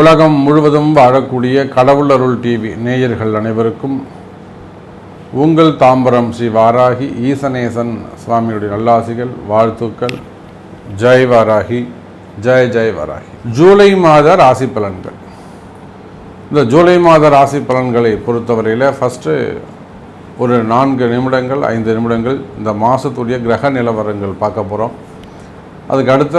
உலகம் முழுவதும் வாழக்கூடிய கடவுள் அருள் டிவி நேயர்கள் அனைவருக்கும் உங்கள் தாம்பரம் ஸ்ரீ வாராகி ஈசனேசன் சுவாமியுடைய நல்லாசிகள் வாழ்த்துக்கள். ஜெய் வாராகி ஜெய் ஜெய் வாராகி. ஜூலை மாத ராசி பலன்கள். இந்த ஜூலை மாத ராசி பலன்களை பொறுத்தவரையில் ஃபஸ்ட்டு ஒரு நான்கு நிமிடங்கள் ஐந்து நிமிடங்கள் இந்த மாதத்துடைய கிரக நிலவரங்கள் பார்க்க போகிறோம் அதுக்கு அடுத்த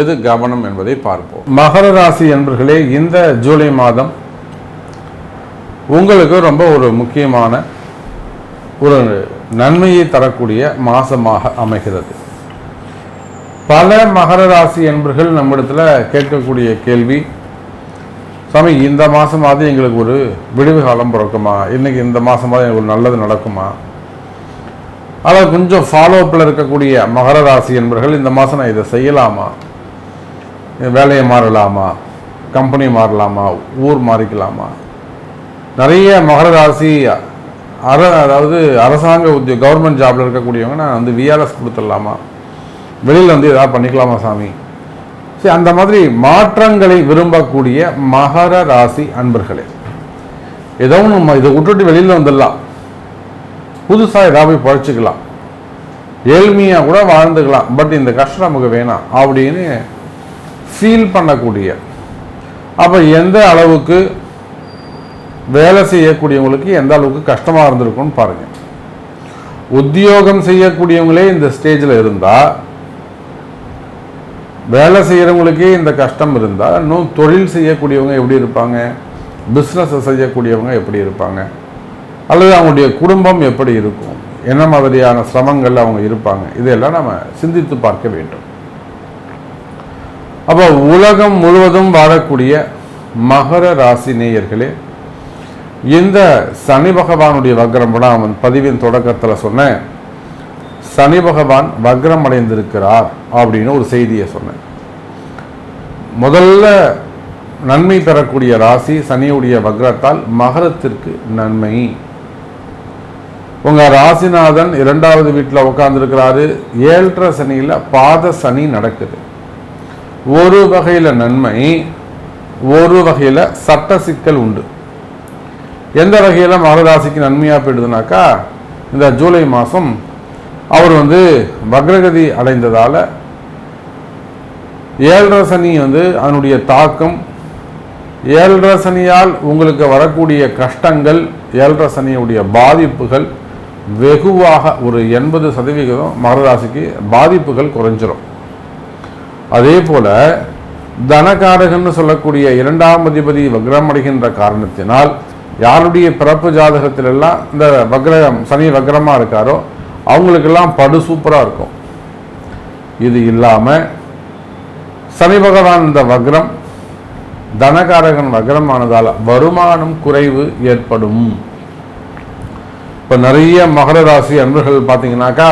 எது கவனம் என்பதை பார்ப்போம். மகர ராசி என்பர்களே இந்த ஜூலை மாதம் உங்களுக்கு ரொம்ப ஒரு முக்கியமான ஒரு நன்மையை தரக்கூடிய மாதமாக அமைகிறது. பல மகர ராசி என்பர்கள் நம்மிடத்தில் கேட்கக்கூடிய கேள்வி சாமி இந்த மாதமாவது எங்களுக்கு ஒரு விடுவு காலம் பிறக்குமா? இன்னைக்கு இந்த மாதமாவது எங்களுக்கு ஒரு நல்லது நடக்குமா? அதாவது கொஞ்சம் ஃபாலோ அப்பில் இருக்கக்கூடிய மகர ராசி என்பர்கள் இந்த மாதம் நான் இதை செய்யலாமா? வேலையை மாறலாமா? கம்பெனி மாறலாமா? ஊர் மாறிக்கலாமா? நிறைய மகர ராசி அர அதாவது அரசாங்க உத்தியோக கவர்மெண்ட் ஜாப்ல இருக்கக்கூடியவங்க நான் வந்து விஆர்எஸ் கொடுத்துடலாமா? வெளியில் வந்து ஏதாவது பண்ணிக்கலாமா சாமி? சரி அந்த மாதிரி மாற்றங்களை விரும்பக்கூடிய மகர ராசி அன்பர்களே ஏதோ நம்ம இதை விட்டுட்டு வெளியில் வந்துடலாம். புதுசாக ஏதாவது போய் பழச்சிக்கலாம். ஏழ்மையாக கூட வாழ்ந்துக்கலாம். பட் இந்த கஷ்டம் நமக்கு வேணாம் அப்படின்னு ஃபீல் பண்ணக்கூடிய. அப்போ எந்த அளவுக்கு வேலை செய்யக்கூடியவங்களுக்கு எந்த அளவுக்கு கஷ்டமாக இருந்திருக்கும்னு பாருங்கள் உத்தியோகம் செய்யக்கூடியவங்களே இந்த ஸ்டேஜில் இருந்தால் வேலை செய்கிறவங்களுக்கே இந்த கஷ்டம் இருந்தால் இன்னும் தொழில் செய்யக்கூடியவங்க எப்படி இருப்பாங்க? பிஸ்னஸ் செய்யக்கூடியவங்க எப்படி இருப்பாங்க? அல்லது அவங்களுடைய குடும்பம் எப்படி இருக்கும்? என்ன மாதிரியான சிரமங்கள் அவங்க இருப்பாங்க? இதையெல்லாம் நம்ம சிந்தித்து பார்க்க வேண்டும். அப்போ உலகம் முழுவதும் வாழக்கூடிய மகர ராசி நேயர்களே இந்த சனி பகவானுடைய வக்ரம் கூட அவன் பதிவின் தொடக்கத்தில் சொன்னேன். சனி பகவான் வக்ரம் அடைந்திருக்கிறார் அப்படின்னு ஒரு செய்தியை சொன்னேன். முதல்ல நன்மை பெறக்கூடிய ராசி சனியுடைய வக்ரத்தால் மகரத்திற்கு நன்மை. உங்க ராசிநாதன் இரண்டாவது வீட்டில் உட்கார்ந்துருக்கிறாரு. ஏழரை சனியில் பாத சனி நடக்குது. ஒரு வகையில் நன்மை ஒரு வகையில் சட்ட சிக்கல் உண்டு. எந்த வகையில் மகராசிக்கு நன்மையாக போயிடுதுனாக்கா இந்த ஜூலை மாதம் அவர் வந்து வக்ரகதி அடைந்ததால் ஏழரை சனி வந்து அதனுடைய தாக்கம் ஏழரை சனியால் உங்களுக்கு வரக்கூடிய கஷ்டங்கள் ஏழரை சனியுடைய பாதிப்புகள் வெகுவாக ஒரு எண்பது சதவிகிதம் மகராசிக்கு பாதிப்புகள் குறைஞ்சிரும். அதே போல தனகாரகன்னு சொல்லக்கூடிய இரண்டாம் அதிபதி வக்ரம் அடைகின்ற காரணத்தினால் யாருடைய பிறப்பு ஜாதகத்திலெல்லாம் இந்த வக்ரம் சனி வக்ரமாக இருக்காரோ அவங்களுக்கெல்லாம் படு சூப்பராக இருக்கும். இது இல்லாமல் சனி பகவான் இந்த வக்ரம் தனகாரகன் வக்ரமானதால் வருமானம் குறைவு ஏற்படும். இப்போ நிறைய மகர ராசி அன்பர்கள் பார்த்தீங்கன்னாக்கா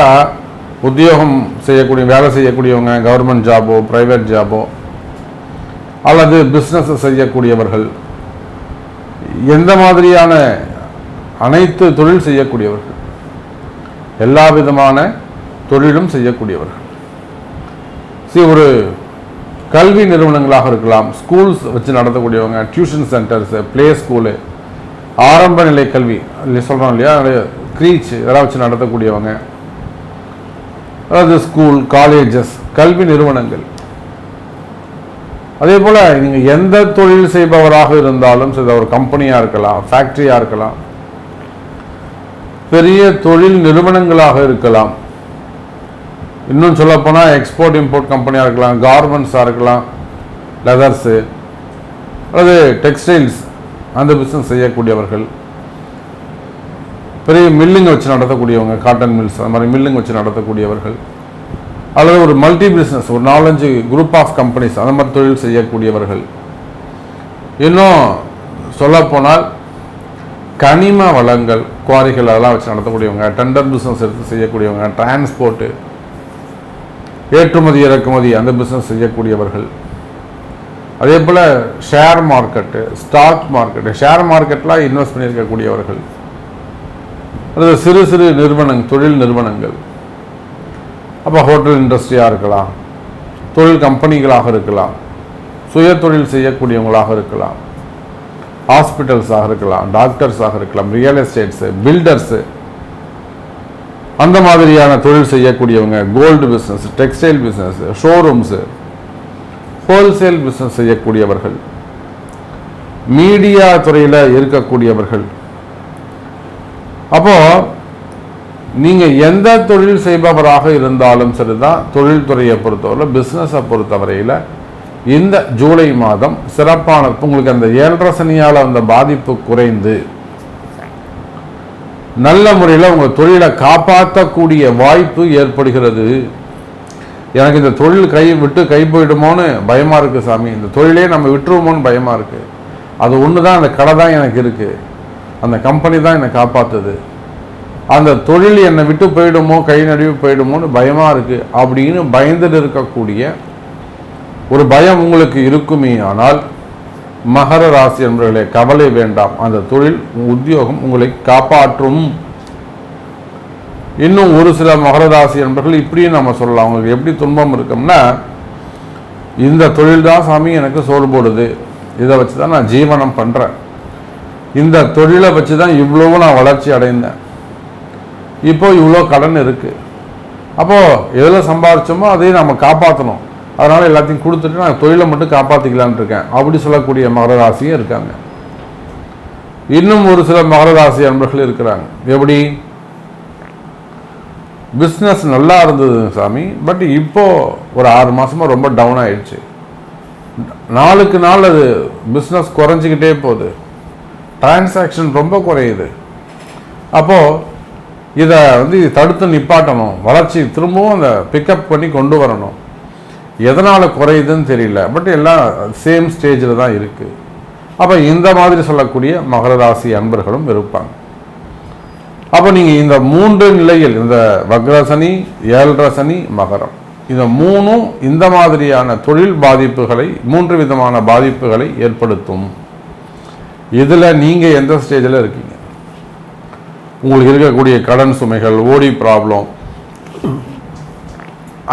உத்தியோகம் செய்யக்கூடிய வேலை செய்யக்கூடியவங்க கவர்மெண்ட் ஜாபோ ப்ரைவேட் ஜாபோ அல்லது பிஸ்னஸ் செய்யக்கூடியவர்கள் எந்த மாதிரியான அனைத்து தொழில் செய்யக்கூடியவர்கள் எல்லா விதமான தொழிலும் செய்யக்கூடியவர்கள். சரி ஒரு கல்வி நிறுவனங்களாக இருக்கலாம் ஸ்கூல்ஸ் வச்சு நடத்தக்கூடியவங்க டியூஷன் சென்டர்ஸு ப்ளே ஸ்கூலு ஆரம்ப நிலை கல்வி சொல்கிறோம் இல்லையா? க்ரீச் இதெல்லாம் வச்சு நடத்தக்கூடியவங்க அதாவது ஸ்கூல் காலேஜஸ் கல்வி நிறுவனங்கள். அதே போல் நீங்கள் எந்த தொழில் செய்பவராக இருந்தாலும் சரி ஒரு கம்பெனியாக இருக்கலாம் ஃபேக்ட்ரியாக இருக்கலாம் பெரிய தொழில் நிறுவனங்களாக இருக்கலாம். இன்னும் சொல்லப்போனால் எக்ஸ்போர்ட் இம்போர்ட் கம்பெனியாக இருக்கலாம் கார்மெண்ட்ஸாக இருக்கலாம் லெதர்ஸு அல்லது டெக்ஸ்டைல்ஸ் அந்த பிஸ்னஸ் செய்யக்கூடியவர்கள். பெரிய மில்லுங்க வச்சு நடத்தக்கூடியவங்க காட்டன் மில்ஸ் அந்த மாதிரி மில்லுங்க வச்சு நடத்தக்கூடியவர்கள் அல்லது ஒரு மல்டி பிஸ்னஸ் ஒரு நாலஞ்சு குரூப் ஆஃப் கம்பெனிஸ் அந்த மாதிரி தொழில் செய்யக்கூடியவர்கள். இன்னும் சொல்லப்போனால் கனிம வளங்கள் குவாரிகள் அதெல்லாம் வச்சு நடத்தக்கூடியவங்க டெண்டர் பிஸ்னஸ் எடுத்து செய்யக்கூடியவங்க டிரான்ஸ்போர்ட்டு ஏற்றுமதி இறக்குமதி அந்த பிஸ்னஸ் செய்யக்கூடியவர்கள். அதே போல் share market stock market share மார்க்கெட்டில் இன்வெஸ்ட் பண்ணியிருக்கக்கூடியவர்கள். அல்லது சிறு சிறு நிறுவனங்கள் தொழில் நிறுவனங்கள். அப்போ ஹோட்டல் இண்டஸ்ட்ரியாக இருக்கலாம் தொழில் கம்பெனிகளாக இருக்கலாம் சுய தொழில் செய்யக்கூடியவங்களாக இருக்கலாம் ஹாஸ்பிட்டல்ஸாக இருக்கலாம் டாக்டர்ஸாக இருக்கலாம் ரியல் எஸ்டேட்ஸு பில்டர்ஸு. அந்த மாதிரியான தொழில் செய்யக்கூடியவங்க gold business textile business showrooms wholesale business செய்யக்கூடியவர்கள். மீடியா துறையில் இருக்கக்கூடியவர்கள். அப்போ நீங்க எந்த தொழில் செய்பவராக இருந்தாலும் சரிதான் தொழில்துறையை பொறுத்தவரை பிஸ்னஸை பொறுத்தவரையில் இந்த ஜூலை மாதம் சிறப்பான உங்களுக்கு அந்த ஏழரை சனியால் அந்த பாதிப்பு குறைந்து நல்ல முறையில் உங்கள் தொழிலை காப்பாற்றக்கூடிய வாய்ப்பு ஏற்படுகிறது. எனக்கு இந்த தொழில் கை விட்டு கை போயிடுமோன்னு பயமாக இருக்குது சாமி. இந்த தொழிலே நம்ம விட்டுருவோமோன்னு பயமாக இருக்குது அது ஒன்று தான் அந்த கடை தான் எனக்கு இருக்குது அந்த கம்பெனி தான் என்னை காப்பாற்றுது அந்த தொழில் என்னை விட்டு போயிடுமோ கை நடுவி போயிடுமோன்னு பயமாக இருக்குது அப்படின்னு பயந்துட்டு இருக்கக்கூடிய ஒரு பயம் உங்களுக்கு இருக்குமே ஆனால் மகர ராசி என்பவர்களே கவலை வேண்டாம். அந்த தொழில் உத்தியோகம் உங்களை காப்பாற்றும். இன்னும் ஒரு சில மகர ராசி என்பர்கள் இப்படியும் நம்ம சொல்லலாம். அவங்களுக்கு எப்படி துன்பம் இருக்கும்னா இந்த தொழில் தான் சாமி எனக்கு சோறு போடுது. இதை வச்சு தான் நான் ஜீவனம் பண்ணுறேன் இந்த தொழிலை வச்சு தான் இவ்வளவு நான் வளர்ச்சி அடைந்தேன். இப்போ இவ்வளோ கடன் இருக்குது அப்போது எதில் சம்பாதிச்சோமோ அதையும் நம்ம காப்பாற்றணும் அதனால் எல்லாத்தையும் கொடுத்துட்டு நான் தொழிலை மட்டும் காப்பாற்றிக்கலான் இருக்கேன். அப்படி சொல்லக்கூடிய மகர ராசியும் இருக்காங்க. இன்னும் ஒரு சில மகர ராசி அன்பர்கள் இருக்கிறாங்க. எப்படி? பிஸ்னஸ் நல்லா இருந்தது சாமி. பட் இப்போது ஒரு ஆறு மாதமாக ரொம்ப டவுன் ஆயிடுச்சு. நாளுக்கு நாள் அது பிஸ்னஸ் குறைஞ்சிக்கிட்டே போகுது. டிரான்சாக்ஷன் ரொம்ப குறையுது. அப்போது இதை வந்து தடுத்து நிப்பாட்டணும். வளர்ச்சி திரும்பவும் அந்த பிக்கப் பண்ணி கொண்டு வரணும். எதனால் குறையுதுன்னு தெரியல. பட் எல்லாம் சேம் ஸ்டேஜில் தான் இருக்குது அப்போ இந்த மாதிரி சொல்லக்கூடிய மகர ராசி அன்பர்களும் இருப்பாங்க. அப்போ நீங்கள் இந்த மூன்று நிலையில் இந்த வக்ரசனி ஏழரசனி மகரம். இந்த மூணும் இந்த மாதிரியான தொழில் பாதிப்புகளை மூன்று விதமான பாதிப்புகளை ஏற்படுத்தும். இதில் நீங்கள் எந்த ஸ்டேஜில் இருக்கீங்க? உங்களுக்கு இருக்கக்கூடிய கடன் சுமைகள் ஓடி ப்ராப்ளம்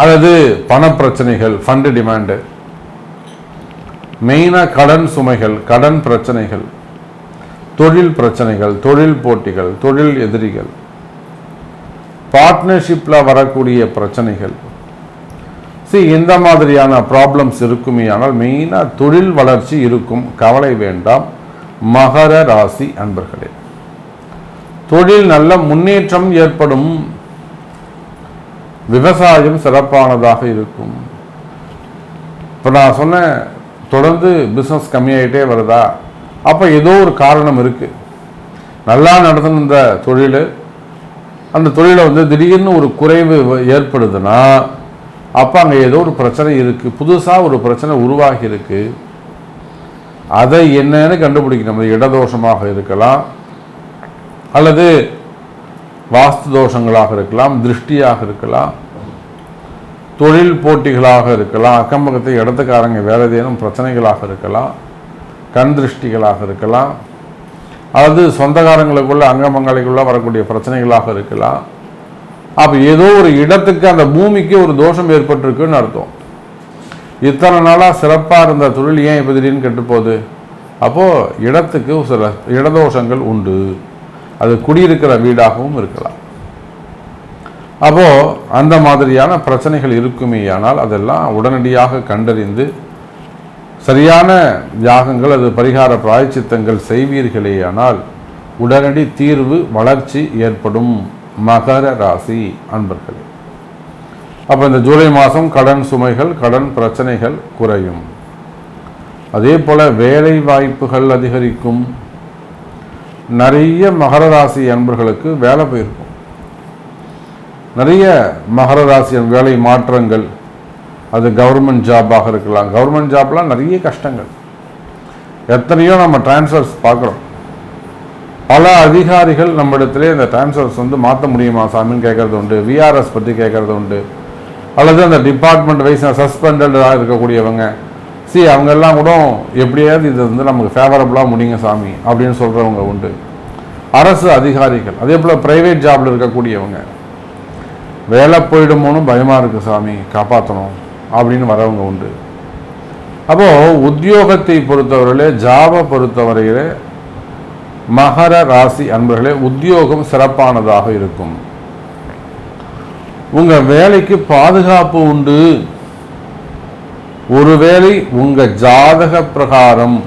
அல்லது பண பிரச்சனைகள் ஃபண்டு டிமாண்டு மெயினாக கடன் சுமைகள் கடன் பிரச்சனைகள் தொழில் பிரச்சனைகள் தொழில் போட்டிகள் தொழில் எதிரிகள் பார்ட்னர்ஷிப்பில் வரக்கூடிய பிரச்சனைகள். சி இந்த மாதிரியான ப்ராப்ளம்ஸ் இருக்குமே ஆனால் மெயினாக தொழில் வளர்ச்சி இருக்கும். கவலை வேண்டாம். மகர ராசி அன்பர்களே தொழில் நல்ல முன்னேற்றம் ஏற்படும். விவசாயம் சிறப்பானதாக இருக்கும். இப்போ நான் சொன்னேன் தொடர்ந்து பிஸ்னஸ் கம்மியாயிட்டே வருதா? அப்போ ஏதோ ஒரு காரணம் இருக்குது நல்லா நடந்துருந்த தொழில் அந்த தொழிலை வந்து திடீர்னு ஒரு குறைவு ஏற்படுதுன்னா அப்போ அங்கே ஏதோ ஒரு பிரச்சனை இருக்குது புதுசாக ஒரு பிரச்சனை உருவாகி இருக்குது அதை என்னன்னு கண்டுபிடிக்கணும். அது இடதோஷமாக இருக்கலாம் அல்லது வாஸ்து தோஷங்களாக இருக்கலாம் திருஷ்டியாக இருக்கலாம் தொழில் போட்டிகளாக இருக்கலாம் அக்கம் பக்கத்து இடத்துக்காரங்க வேறு ஏதேனும் பிரச்சனைகளாக இருக்கலாம் கண் திருஷ்டிகளாக இருக்கலாம் அல்லது சொந்தக்காரங்களுக்குள்ள அங்கமங்கலைக்குள்ளே வரக்கூடிய பிரச்சனைகளாக இருக்கலாம். அப்போ ஏதோ ஒரு இடத்துக்கு அந்த பூமிக்கு ஒரு தோஷம் ஏற்பட்டிருக்குன்னு அர்த்தம். இத்தனை நாளாக சிறப்பாக இருந்த தொழில் ஏன் இப்போ திடீர்னு கெட்டுப்போகுது? அப்போது இடத்துக்கு சில இடதோஷங்கள் உண்டு. அது குடியிருக்கிற வீடாகவும் இருக்கலாம். அப்போது அந்த மாதிரியான பிரச்சனைகள் இருக்குமே ஆனால் அதெல்லாம் உடனடியாக கண்டறிந்து சரியான யாகங்கள் அது பரிகார பிராய்ச்சித்தங்கள் செய்வீர்களேயானால் உடனடி தீர்வு வளர்ச்சி ஏற்படும். மகர ராசி அன்பர்களே. அப்போ இந்த ஜூலை மாதம் கடன் சுமைகள் கடன் பிரச்சனைகள் குறையும். அதே போல் வேலை வாய்ப்புகள் அதிகரிக்கும். நிறைய மகர ராசி அன்பர்களுக்கு வேலை போயிருக்கும். நிறைய மகர ராசி வேலை மாற்றங்கள். அது கவர்மெண்ட் ஜாபாக இருக்கலாம். கவர்மெண்ட் ஜாப்லாம் நிறைய கஷ்டங்கள். எத்தனையோ நம்ம டிரான்ஸ்ஃபர்ஸ் பார்க்குறோம். பல அதிகாரிகள் நம்மிடத்திலே இந்த டிரான்ஸ்ஃபர்ஸ் வந்து மாற்ற முடியுமா? சாமின்னு கேட்குறது உண்டு. விஆர்எஸ் பற்றி கேட்குறது உண்டு. அல்லது அந்த டிபார்ட்மெண்ட் வைஸ் சஸ்பெண்டடாக இருக்கக்கூடியவங்க. சி அவங்கெல்லாம் கூட எப்படியாவது இது வந்து நமக்கு ஃபேவரபுளாக முடியுங்க சாமி அப்படின்னு சொல்கிறவங்க உண்டு. அரசு அதிகாரிகள் அதே போல் ப்ரைவேட் ஜாபில் இருக்கக்கூடியவங்க. வேலை போயிடுமோன்னு பயமாக இருக்குது சாமி காப்பாற்றணும் அப்படின்னு வரவங்க உண்டு. அப்போது உத்தியோகத்தை பொறுத்தவரையிலே ஜாபை பொறுத்தவரையிலே மகர ராசி அன்பர்களே உத்தியோகம் சிறப்பானதாக இருக்கும். உங்கள் வேலைக்கு பாதுகாப்பு உண்டு. ஒருவேளை உங்கள் ஜாதக பிரகாரம்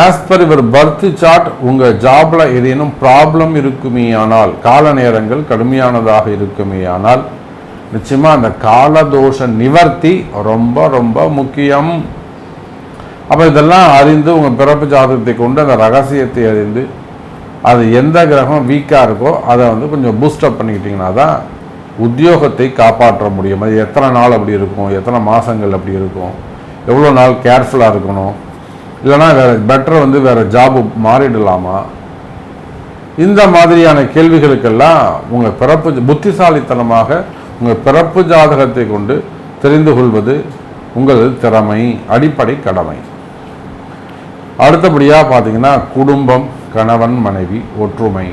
ஆஸ் பர் இவர் பர்த் சார்ட் உங்கள் ஜாப்ல ஏதேனும் ப்ராப்ளம் இருக்குமே ஆனால் கால நேரங்கள் கடுமையானதாக இருக்குமே ஆனால் நிச்சயமாக அந்த காலதோஷ நிவர்த்தி ரொம்ப ரொம்ப முக்கியம். அப்போ இதெல்லாம் அறிந்து உங்கள் பிறப்பு ஜாதகத்தை கொண்டு அந்த ரகசியத்தை அறிந்து அது எந்த கிரகம் வீக்காக இருக்கோ அதை வந்து கொஞ்சம் பூஸ்டப் பண்ணிக்கிட்டிங்கன்னா தான் உத்தியோகத்தை காப்பாற்ற முடியும். அது எத்தனை நாள் அப்படி இருக்கும்? எத்தனை மாதங்கள் அப்படி இருக்கும்? எவ்வளோ நாள் கேர்ஃபுல்லாக இருக்கணும்? இல்லைனா வேறு பெட்டர் வந்து வேறு ஜாபு மாறிடலாமா? இந்த மாதிரியான கேள்விகளுக்கெல்லாம் உங்கள் பிறப்பு புத்திசாலித்தனமாக உங்கள் பிறப்பு ஜாதகத்தை கொண்டு தெரிந்து கொள்வது உங்களது திறமை அடிப்படை கடமை. அடுத்தபடியாக பார்த்தீங்கன்னா குடும்பம் கணவன் மனைவி ஒற்றுமை.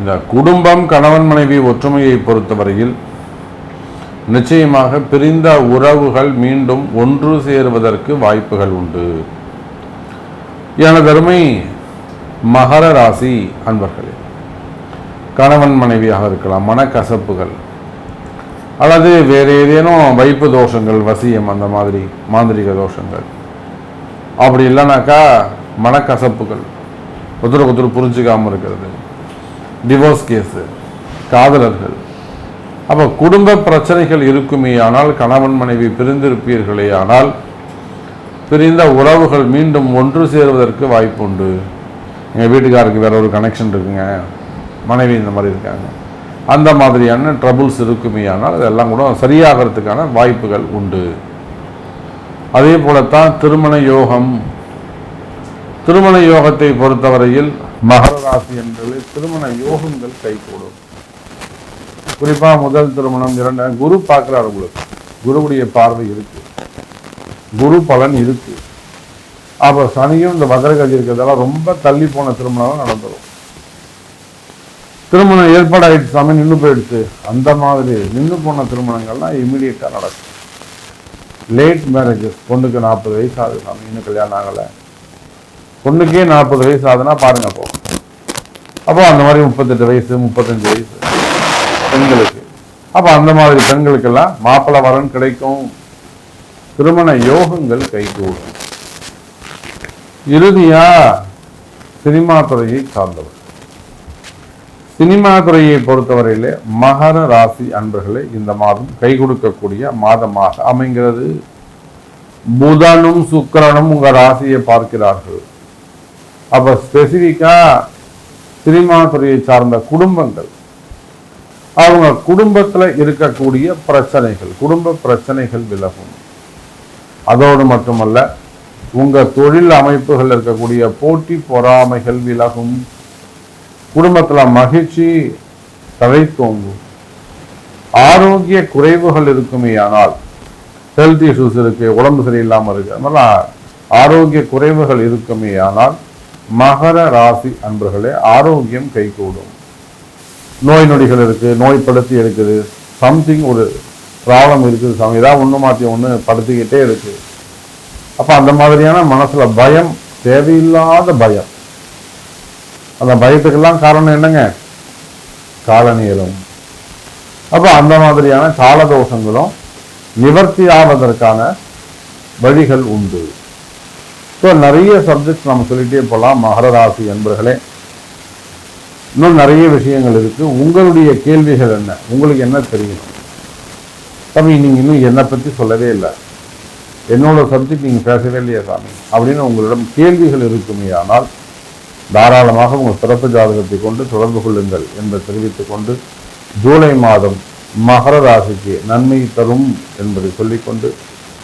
இந்த குடும்பம் கணவன் மனைவி ஒற்றுமையை பொறுத்தவரையில் நிச்சயமாக பிரிந்த உறவுகள் மீண்டும் ஒன்று சேருவதற்கு வாய்ப்புகள் உண்டு. எனதருமை மகர ராசி அன்பர்களே கணவன் மனைவியாக இருக்கலாம் மனக்கசப்புகள் அல்லது வேறு ஏதேனும் வைப்பு தோஷங்கள் வசியம் அந்த மாதிரி மாந்திரிக தோஷங்கள். அப்படி இல்லைனாக்கா மனக்கசப்புகள் ஒருத்தருக்கு ஒருத்தர் புரிஞ்சுக்காமல் இருக்கிறது. டிவோர்ஸ் கேஸு காதலர்கள். அப்போ குடும்ப பிரச்சனைகள் இருக்குமே ஆனால் கணவன் மனைவி பிரிந்திருப்பீர்களே ஆனால் பிரிந்த உறவுகள் மீண்டும் ஒன்று சேருவதற்கு வாய்ப்பு உண்டு எங்கள் வீட்டுக்காருக்கு வேற ஒரு கனெக்ஷன் இருக்குங்க. மனைவி இந்த மாதிரி இருக்காங்க. அந்த மாதிரியான ட்ரபுள்ஸ் இருக்குமே ஆனால் அதெல்லாம் கூட சரியாகிறதுக்கான வாய்ப்புகள் உண்டு. அதே போலத்தான் திருமண யோகம். திருமண யோகத்தை பொறுத்தவரையில் மகர ராசி என்பது திருமண யோகங்கள் கைகூடும். குறிப்பா முதல் திருமணம் இரண்டாம் குரு பார்க்கிறார் உங்களுக்கு. குருவுடைய பார்வை இருக்கு. குரு பலன் இருக்கு. அப்ப சனியும் இந்த வக்ரகதி இருக்கிறதால ரொம்ப தள்ளி போன திருமணம் நடந்துடும் திருமணம் ஏற்பாடாயிடுச்சு சாமி நின்று போயிடுச்சு. அந்த மாதிரி நின்று போன திருமணங்கள்லாம் இமீடியட்டாக நடக்கும். லேட் மேரேஜஸ் பொண்ணுக்கு நாற்பது வயசு ஆகுது சாமி இன்னும் கல்யாணம் ஆகலை. பொண்ணுக்கே நாற்பது வயசு ஆகுதுன்னா பாருங்க அப்போ. அப்போ அந்த மாதிரி முப்பத்தெட்டு வயசு முப்பத்தஞ்சு வயசு பெண்களுக்கு. அப்போ அந்த மாதிரி பெண்களுக்கெல்லாம் மாப்பிள்ளை வரன் கிடைக்கும். திருமண யோகங்கள் கைகூடும். இறுதியா சினிமா துறையை சார்ந்தவர். சினிமா துறையை பொறுத்தவரையிலே மகர ராசி அன்பர்களை இந்த மாதம் கை கொடுக்கக்கூடிய மாதமாக அமைகிறது. புதனும் சுக்கிரனும் உங்க ராசியை பார்க்கிறார்கள். அப்போ ஸ்பெசிஃபிக்காக சினிமா துறையை சார்ந்த குடும்பங்கள். அவங்க குடும்பத்தில் இருக்கக்கூடிய பிரச்சனைகள் குடும்ப பிரச்சனைகள் விலகும். அதோடு மட்டுமல்ல உங்கள் தொழில் அமைப்புகள் இருக்கக்கூடிய போட்டி பொறாமைகள் விலகும். குடும்பத்தில் மகிழ்ச்சி தலை தோங்கும் ஆரோக்கிய குறைவுகள் இருக்குமே ஆனால் ஹெல்த் இஷ்யூஸ் இருக்குது உடம்பு சரியில்லாமல் இருக்குது அதனால் ஆரோக்கிய குறைவுகள் இருக்குமே ஆனால் மகர ராசி அன்பர்களே ஆரோக்கியம் கைகூடும். நோய் நொடிகள் இருக்குது நோய் படுத்தி இருக்குது சம்திங் ஒரு ப்ராப்ளம் இருக்குது சாமி ஏதாவது ஒன்று மாற்றி ஒன்று படுத்திக்கிட்டே இருக்குது அப்போ அந்த மாதிரியான மனசில் பயம் தேவையில்லாத பயம். அந்த பயத்துக்கெல்லாம் காரணம் என்னங்க? காலநீளம். அப்போ அந்த மாதிரியான காலதோஷங்களும் நிவர்த்தி ஆவதற்கான வழிகள் உண்டு. ஸோ நிறைய சப்ஜெக்ட்ஸ் நம்ம சொல்லிகிட்டே போகலாம் மகர ராசி என்பர்களே இன்னும் நிறைய விஷயங்கள் இருக்கு. உங்களுடைய கேள்விகள் என்ன? உங்களுக்கு என்ன தெரியும்? சாமி நீங்கள் இன்னும் என்னை பற்றி சொல்லவே இல்லை. என்னோட சப்ஜெக்ட் நீங்க பேசவே இல்லையா சாமி. அப்படின்னு உங்களிடம் கேள்விகள் இருக்குமே ஆனால் தாராளமாக உங்கள் சிறப்பு ஜாதகத்தை கொண்டு தொடர்பு கொள்ளுங்கள் என்று தெரிவித்துக் கொண்டு ஜூலை மாதம் மகர ராசிக்கு நன்மை தரும் என்பதை சொல்லிக்கொண்டு